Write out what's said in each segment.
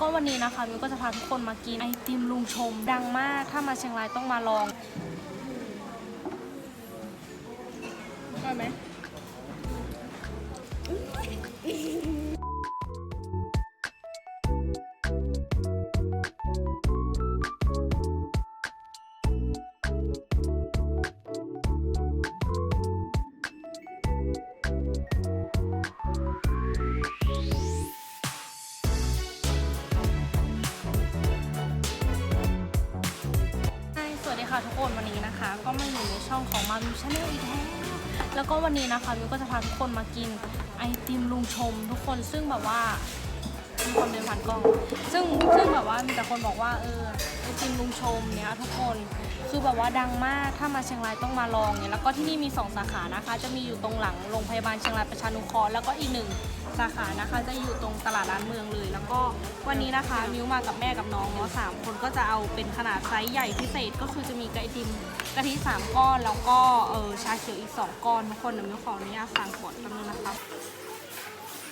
ก็วันนี้นะคะมิวก็จะพาทุกคนมากินไอติมลุงชมดังมาก ถ้ามาเชียงรายต้องมาลองอร่อยไหม คนวันนี้นะคะ ก็มาอยู่ในช่องของมาวิวชาแนลอีกแล้วแล้วก็วันนี้นะคะมิวก็จะพาทุกคนมากินไอติมลุงชมทุกคนซึ่งแบบว่า มีคนเดินผ่านกล้อง ซึ่งซึ่งแบบว่ามีแต่คนบอกว่าเออไอติมลุงชมเนี่ยทุกคนคือแบบว่าดังมากถ้ามาเชียงรายต้องมาลองเนี่ยแล้วก็ที่นี่มีสองสาขานะคะ จะมีอยู่ตรงหลังโรงพยาบาลเชียงรายประชานุเคราะห์แล้วก็อีกหนึ่งสาขานะคะ จะอยู่ตรงตลาดร้านเมืองเลย แล้วก็วันนี้นะคะมิวมากับแม่กับน้องเนาะสามคนก็จะเอาเป็นขนาดไซส์ใหญ่พิเศษก็คือจะมีไอติมกะทิสามก้อนแล้วก็เออชาเขียวอีกสองก้อนทุกคนเดี๋ยวมิวขออนุญาตสั่งก่อนแป๊บนึงนะคะ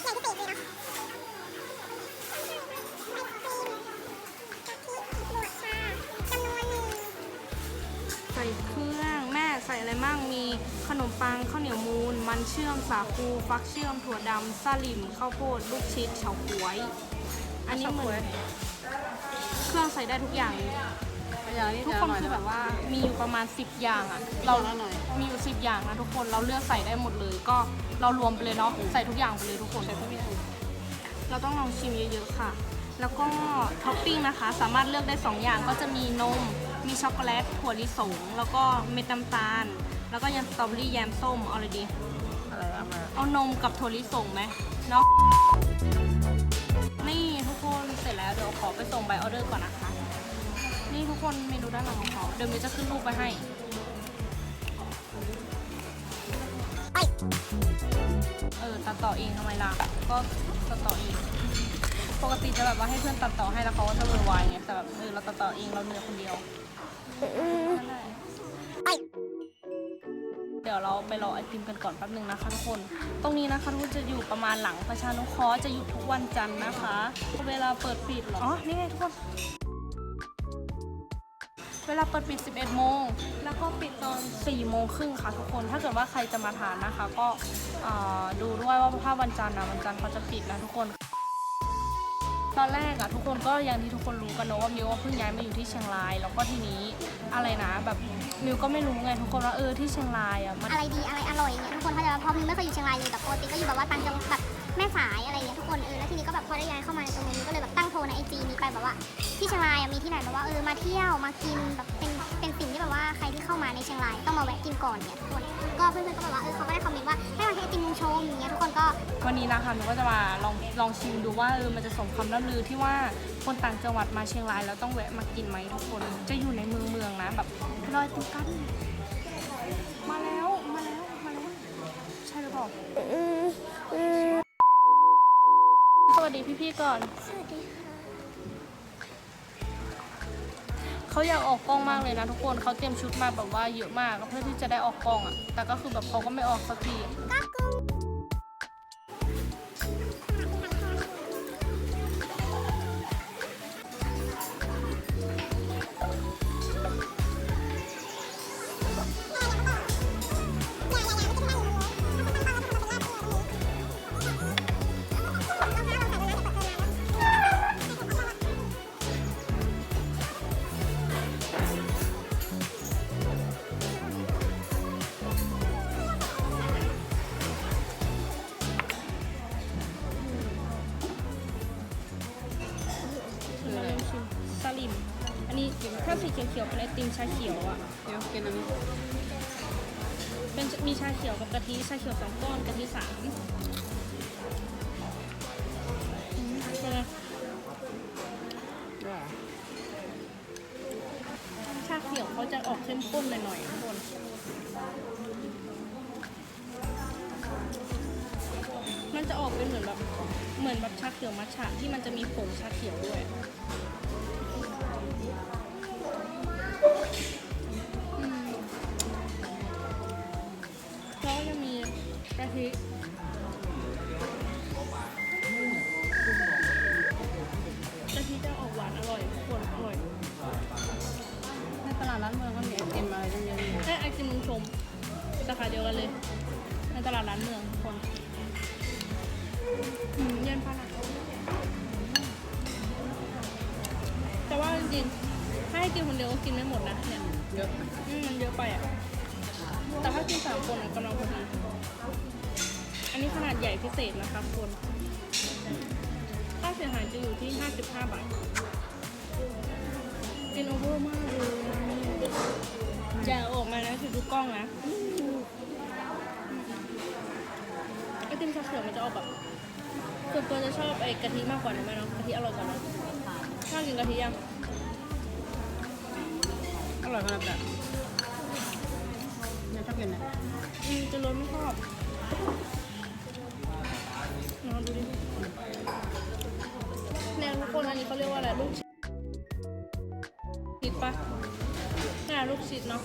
ในมปังข้าวเหนียวมูน มันเชื่อมสาคู ฟักเชื่อมถั่วดำสลิมข้าวโพดลูกชิดเฉาก๊วย อันนี้เหมือนเครื่องใส่ได้ทุกอย่างอย่างนี้ทุกจะคอนร่อยคือนะแบบว่ามีอยู่ประมาณ 10 อย่างอะเราเราหน่อยมีอยู่ 10 อย่างนะทุกคนเราเลือกใส่ได้หมดเลย ก็เรารวมไปเลยเนาะใส่ทุกอย่างไปเลยทุกคนใส่ทุกอย่างเราต้องลองชิมเยอะๆค่ะ แล้วก็ท็อปปิ้งนะคะ สามารถเลือกได้ 2 อย่างก็จะมีนม มีช็อกโกแลตถั่วลิสง แล้วก็เม็ดน้ำตาล แล้วก็ยังสตรอเบอรี่แยมส้มเอาเลยดี อะไรเอามา เอานมกับถั่วลิสงไหมเนาะนี่ทุกคนเสร็จแล้วเดี๋ยวขอไปส่งใบออเดอร์ก่อนนะคะ นี่ทุกคนเมนูด้านหลังของเขาเดี๋ยวมิวจะขึ้นรูปไปให้เออตัดต่อเองทำไมล่ะก็ตัดต่อเองปกติจะแบบว่าให้เพื่อนตัดต่อให้แล้วเขาก็จะโวยวายไงแต่แบบเออเราตัดต่อเองเราเหนื่อยคนเดียวนั่นแหละเดี๋ ยวเราไปรอไอติมกันก่อนแป๊บนึงนะคะทุกคน ตรงนี้นะคะทุกคนจะอยู่ประมาณหลังประชานุเคราะห์จะอยู่ทุกวันจันทร์นะคะ เวลาเปิดปิดเหรอ อ๋อ นี่ไงทุกคน เวลาเปิดปิด 11 โมง แล้วก็ปิดตอน 4 โมงครึ่งค่ะทุกคน ถ้าเกิดว่าใครจะมาทานนะคะ ก็เอ่อดูด้วยว่าถ้าวันจันทร์นะวันจันทร์เขาจะปิดนะทุกคน ตอนแรกอะทุกคนก็อย่างที่ทุกคนรู้กันเนอะว่ามิวว่าเพิ่งย้ายมาอยู่ที่เชียงราย แล้วก็ทีนี้อะไรนะแบบมิวก็ไม่รู้ไงทุกคนว่าเออที่เชียงรายอะมัน อะไรดีอะไรอร่อยเนี่ยทุกคนเข้าใจว่าเพราะมิวไม่เคยอยู่เชียงรายเลยแบบปกติก็อยู่แบบว่าต่างจังหวัดแบบ แม่สายอะไรเงี้ยทุกคนเออแล้วทีนี้ก็แบบพอได้ย้ายเข้ามาในตรงนี้ก็เลยแบบตั้งโทรในไอจีนี้ไปแบบว่าที่เชียงรายอะมีที่ไหนแบบว่าเออมาเที่ยวมากินแบบเป็นเป็นสิ่งที่แบบว่าใครที่เข้ามาในเชียงรายต้องมาแวะกินก่อนเนี่ยทุกคนก็เพื่อนๆก็แบบว่าเออเขาก็ได้คอมเมนต์ว่าให้มาที่ไอติมมุงชมอย่างเงี้ยทุกคนก็วันนี้นะคะมิวก็จะมาลองลองชิมดูว่าเออมันจะสมคำล่ำลือที่ว่าคนต่างจังหวัดมาเชียงรายแล้วต้องแวะมากินไหมทุกคนจะอยู่ในเมืองเมืองนะแบบลอยตุกันมาแล้วมาแล้วมาแล้วใช่หรือเปล่า วัสดีพี่ๆก่อน สวัสดีค่ะ เขาอยากออกกล้องมากเลยนะทุกคนเขาเตรียมชุดมาแบบว่าเยอะมากเพื่อที่จะได้ออกกล้องอะแต่ก็คือแบบเขาก็ไม่ออกสักทีคือ อันนี้ถ้าสีเขียวๆเป็นไอติมชาเขียวอะ เดี๋ยวกินอันนี้ เป็นมีชาเขียวกับกะทิชาเขียวสองก้อนกะทิสามอืมเป็นไงว่าชาเขียวเขาจะออกเข้มข้นหน่อยๆทุกคนมันจะออกเป็นเหมือนแบบเหมือนแบบชาเขียวมัทฉะที่มันจะมีผงชาเขียวด้วย กะทิกะทิร่อยทุกคนอร่อยในตลาดร้านเมืองก็มีไอติมอะไรตั้งเยอะแยะแค่ไอติมลุงชมสาขาเดียวกันเลย ในตลาดร้านเมืองทุกคนอืมเย็นพานะแต่ว่าจริงๆถ้าให้กินคนเดียวก็กินไม่หมดนะเนี่ยเยอะอืมมันเยอะไปอะ แต่ถ้ากินสามคนอะกำลังพอดีอันนี้ขนาดใหญ่พิเศษนะคะทุกคนค่าเสียหายจะอยู่ที่ 55 บาทกินโอเวอร์มากเลยอย่าออกมานะถือดูกล้องนะไอติมชาเขียวมันจะออกแบบส่วนตัวจะชอบไอกะทิมากกว่านะแม่เนาะกะทิอร่อยกว่านะชอบกินกะทิยังอร่อยขนาดแบบ เนี่ยชอบกินนะอืมจะล้นไม่ชอบลองดูดิแนวทุกคนอันนี้เขาเรียกว่าอะไรลูกชิดปะน่าลูกชิดเนาะ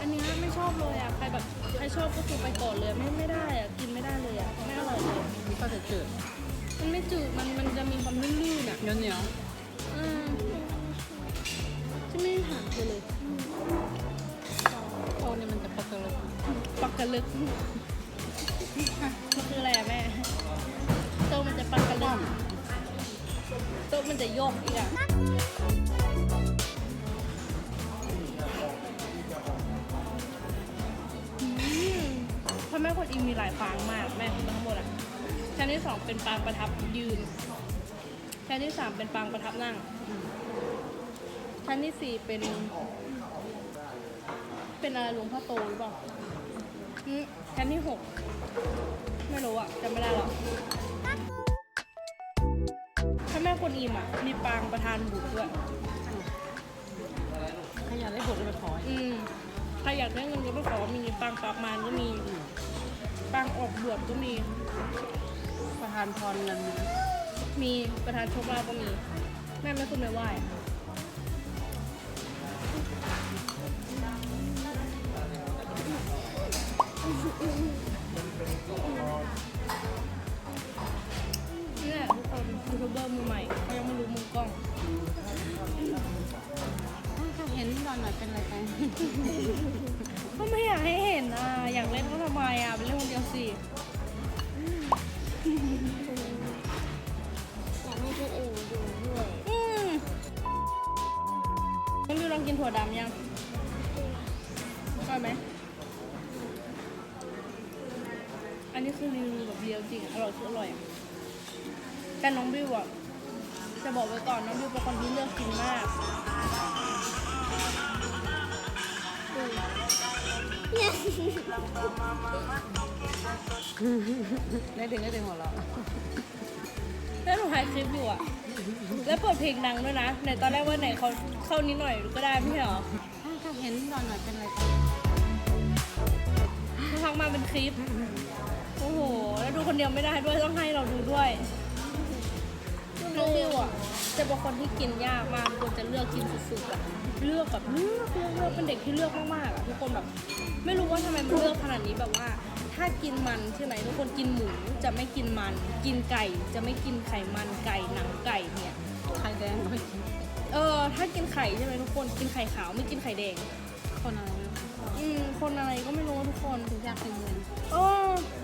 อันนี้ไม่ชอบเลยอะ ใครแบบใครชอบก็คือไปก่อนเลย ไม่ไม่ได้อะ กินไม่ได้เลยอะ ไม่อร่อยเลยมีข้าวจืด มันไม่จืด มันมันจะมีความลื่นๆอะๆเหนียวเหนียวอืมจะไม่ได้ถามเธอเลยๆโอ้นี่มันจะลากระลยปักกะลึกมันคืออะไรอะแม่โต๊ะมันจะปักกะลึกโต๊ะมันจะโยกอีกอะอืมพระแม่กวนอิมมีหลายปางมากแม่ทั้งหมดอะชั้นที่สองเป็นปางประทับยืน ชั้นที่สามเป็นปางประทับนั่ง ชั้นที่สี่เป็น เป็นอะไรหลวงพ่อโตหรือเปล่าอืมชั้นที่หกไม่รู้อะจำไม่ได้หรอกถ้าแม่คนอิมอะมีปางประธานบุตรด้วยขยันได้บทเลยไปขออีกอืมใครอยากได้เงินก็ไปขอมีปางปราบมารก็มีปางออกบวชก็มี ประทานพรเงินนะมีประธานโชคลาภก็มี แม่ไม่ขึ้นไปไหว้ นี่แหละทุกคนยูทูบเบอร์มือใหม่เขายังไม่รู้มุมกล้องถ้าเห็นตอนไหนเป็นอะไรไปก็ไม่อยากให้เห็นอะอยากเล่นก็ทำไมอะไปเล่นคนเดียวสิ จริงอะอร่อยคืออร่อยอะแต่น้องบิวอะ จะบอกไว้ก่อนน้องบิวเป็นคนที่เลือกกินมากเนี่ยได้ดึงได้ดึงหัวเราะแล้วหนูถ่ายคลิปอยู่อะ แล้วเปิดเพลงดังด้วยนะไหนตอนแรกว่าไหนเขาเข้านิดหน่อยก็ได้ไม่ใช่เหรอถ้าเห็นตอนไหนเป็นอะไรไปทุกครั้งมาเป็นคลิป โอ้โห แล้วดูคนเดียวไม่ได้ด้วยต้องให้เราดูด้วยน้องบิวอะจะเป็นคนที่กินยากมากควรจะเลือกกินสุดๆแบบเลือกแบบเลือกเลือกเลือกเป็นเด็กที่เลือกมากๆอะทุกคนแบบไม่รู้ว่าทำไมมันเลือกขนาดนี้แบบว่า ถ้ากินมันใช่ไหมทุกคนกินหมูจะไม่กินมัน กินไก่จะไม่กินไขมันไก่หนังไก่เนี่ยไข่แดงไม่กินเออถ้ากินไข่ใช่ไหมทุกคนกินไข่ขาวไม่กินไข่แดงคนอะไรไม่รู้อืมคนอะไรก็ไม่รู้ทุกคนถึงยากถึงเงินเออไม่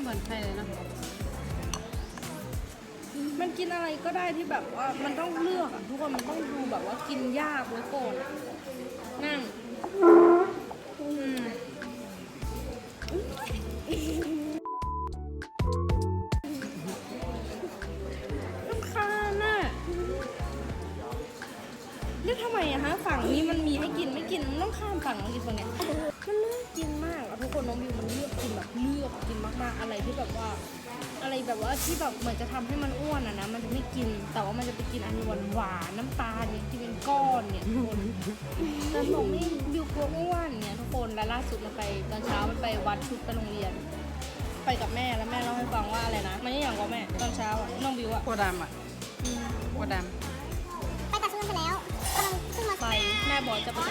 เหมือนใครเลยนะมันกินอะไรก็ได้ที่แบบว่ามันต้องเลือกอะทุกคนมันต้องดูแบบว่ากินยากไว้ก่อนอะนั่ง กินแบบเลือกกินมากๆ อะไรที่แบบว่า อะไรแบบว่าที่แบบเหมือนจะทำให้มันอ้วนอะนะ มันจะไม่กิน แต่ว่ามันจะไปกินอันหวานหวานๆน้ำตาลเนี่ยที่เป็นก้อนเนี่ยทุกคนแต่ผมไม่บิวกลัวอ้วนเนี่ยทุกคนแล้วล่าสุดมันไปตอนเช้ามันไปวัดชุดไปโรงเรียน ไปกับแม่แล้วแม่เล่าให้ฟังว่าอะไรนะ มันนี่อย่างว่าแม่ตอนเช้าอะน้องบิวอะกัวดำอะอืมกัวดไปตัดชุดไปแล้วกำลังขึ้นมาไปแม่บอกจะไป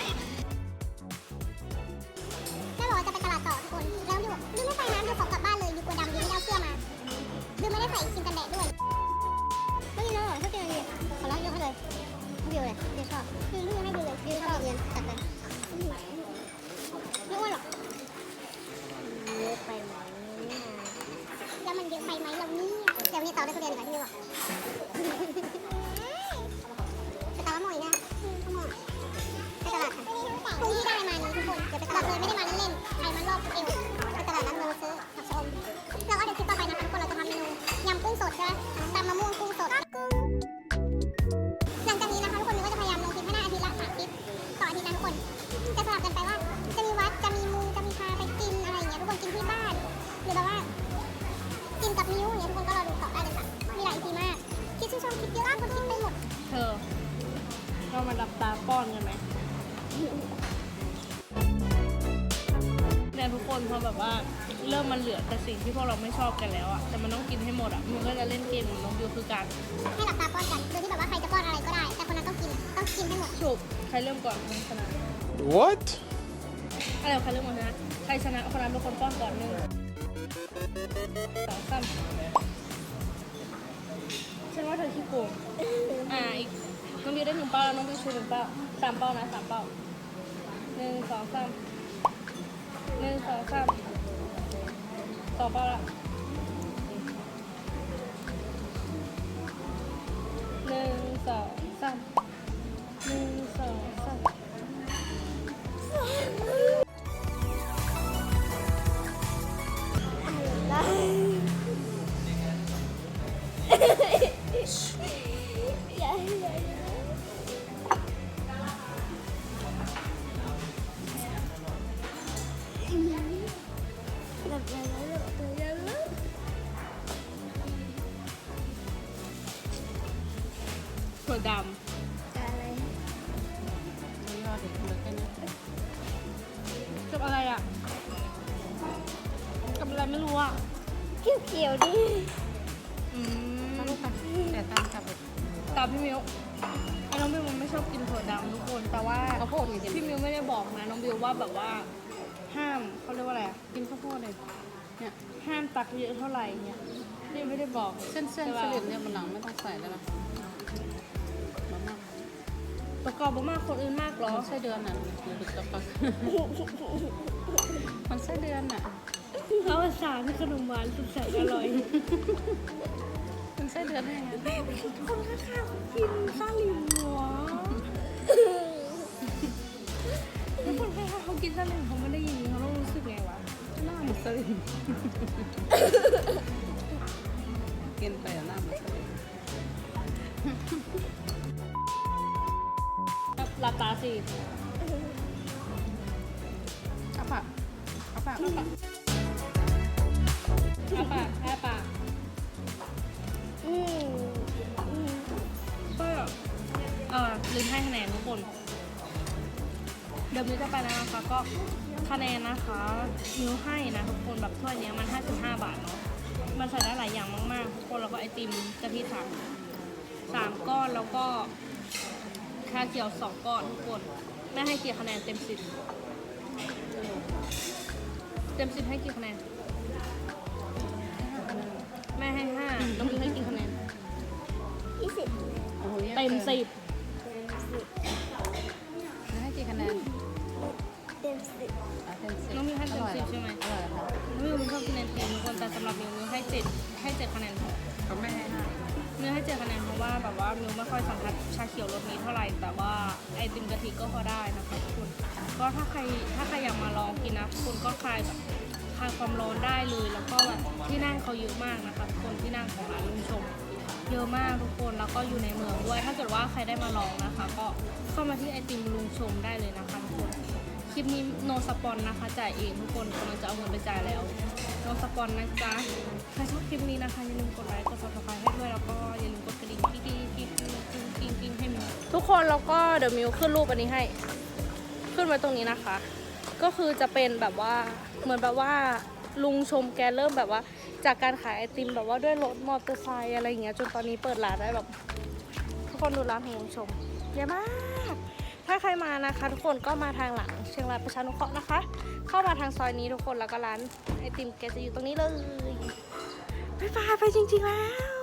คุณอย่ไปตลาดเลยไม่ได้มาเล่นๆใครมันรอบเอวไปตลาดนัดเมืองซื้อกับชมแล้วก็เดี๋ยวคลิปต่อไปนะคะทุกคนเราจะทำเมนูยำกุ้งสดใช่ไหมตำมะม่วงกุ้งสดกุ้งหลังจากนี้นะคะทุกคนเราก็จะพยายามลงคลิปให้ได้อาทิตย์ละสามคลิปต่ออาทิตย์นะทุกคนจะสลับกันไปว่าจะมีวัดจะมีมูจะมีพาไปกินอะไรอย่างเงี้ยทุกคนกินที่บ้านหรือแบบว่ากินกับมิ้วอย่างเงี้ยทุกคนก็รอดูต่อได้เลยค่ะมีหลายอีพีมากคิดชื่อชมคลิปเยอะมากคนคิดไปหมดเธอเรามาดับตาป้อนกันไหม เนี่ยทุกคนพอแบบว่าเริ่มมันเหลือแต่สิ่งที่พวกเราไม่ชอบกันแล้วอะแต่มันต้องกินให้หมดอะมันก็จะเล่นเกมเหมือนน้องบิวคือการให้หลับตาป้อนกันโดยที่แบบว่าใครจะป้อนอะไรก็ได้ แต่คนนั้นต้องกินต้องกินให้หมดฉุบใครเริ่มก่อนคนชนะ What? อะไรวะใครเริ่มก่อนชนะใครชนะคนนั้นเป็นคนป้อนก่อนหนึ่งสองสามฉันว่าเธอขี้โกงอ่าอีกน้องบิวได้หนึ่งเป้าแล้วน้องบิวชูหนึ่งเป้าสามเป้านะสามเป้าหนึ่งสองสาม หนึ่งสองสามสองเป้าละหนึ่งสองสามหนึ่งสองสาม ถั่วดไม่รอเด็กเหลือแค่นี้ำกับอะไรอะกับอะไรไม่รู้อะเขียวๆดิอืมมาลูกไปแต่ตามกลับไปตามพี่มิวไอ้น้องบิวมันไม่ชอบกินถั่วดำทุกคน แต่ว่าข้าวโพดไงกินพี่มิวไม่ได้บอกนะน้องบิวว่าแบบว่า ห้ามเขาเรียกว่าอะไรอะกินข้าวโพดเลยเนี่ยห้ามตักเยอะเท่าไหร่เนี่ยนี่ไม่ได้บอกเส้นเส้นใช่สปะลิดเนี่ยมันหลังไม่ต้องใส่แล้วนะมาม่า ประกอบมากคนอื่นมากเหรอมันไส้เดือนอะหรือตะปักมันไส้เดือนอะเขาภาษาที่ขนมหวานสุดแสนอร่อยมันไส้เดือนได้ไงคนข้างๆเขากินข้าวหลิมหัวแล้วคนข้างๆเขากินข้าวหลิมเขาไม่ได้ยินเขาต้องรู้สึกไงวะหน้ามันสลิดกินไปอะหน้ามันสลิด หลับตาสิเอาปากเอาปากเอาปากอ้าปากอ้าปากอืมอืมก็เออลืมให้คะแนนทุกคน เดี๋ยวมิวจะไปแล้วนะคะก็คะแนนนะคะมิวให้นะทุกคนแบบถ้วยเนี้ยมัน 55 บาทเนาะมันใส่ได้หลายอย่างมากๆทุกคนแล้วก็ไอติมกะทิสามสามก้อนแล้วก็ ชาเขียวสองก้อนทุกคนแม่ให้กี่คะแนนเต็มสิบเต็มสิบให้กี่คะแนน แม่ให้ห้าน้องมิวให้กี่คะแนนยี่สิบโอ้โหนี่ยเต็มสิบให้กี่คะแนนเต็มสิบอะเต็มสิบน้องมิวให้เต็มสิบใช่ไหมอร่อยค่ะมิวมิวชอบคะแนนเต็มทุกคนแต่สำหรับมิวมิวให้เจ็ดให้เจ็ดคะแนนพอเขาไม่ให้ห้า มิวให้เจ็ดคะแนนเพราะว่าแบบว่ามิวไม่ค่อยสัมผัสชาเขียวรสนี้เท่าไหร่ แต่ว่าไอติมกะทิก็พอได้นะคะทุกคนก็ถ้าใครถ้าใครอยากมาลองกินนะทุกคนก็คลายแบบคลายความร้อนได้เลย แล้วก็แบบที่นั่งเขาเยอะมากนะคะทุกคนที่นั่งของร้านลุงชม เยอะมากทุกคนแล้วก็อยู่ในเมืองด้วย ถ้าเกิดว่าใครได้มาลองนะคะ ก็เข้ามาที่ไอติมลุงชมได้เลยนะคะ คลิปนี้โนสปอนนะคะ จ่ายเองทุกคนกำลังจะเอาเงินไปจ่ายแล้วโนสปอนนะจ๊ะใครชอบคลิปนี้นะคะอย่าลืมกดไลค์กดซับสไครต์ให้ด้วยแล้วก็อย่าลืมกดกระดิ่งกิ๊งกิ๊งกิ๊งกิ๊งกิ๊งกิ๊งให้มิวทุกคนแล้วก็เดี๋ยวมิวขึ้นรูปอันนี้ให้ ขึ้นไว้ตรงนี้นะคะ ก็คือจะเป็นแบบว่าเหมือนแบบว่าลุงชมแกเริ่มแบบว่า จากการขายไอติมแบบว่าด้วยรถมอเตอร์ไซค์อะไรอย่างเงี้ยจนตอนนี้เปิดร้านได้แบบ ทุกคนดูร้านของลุงชมเยอะมาก ถ้าใครมานะคะ ทุกคนก็มาทางหลัง เชียงรายประชานุเคราะห์นะคะ เข้ามาทางซอยนี้ทุกคนแล้วก็ร้านไอติมแกจะอยู่ตรงนี้เลยบ๊ายบาไปจริง ๆ แล้ว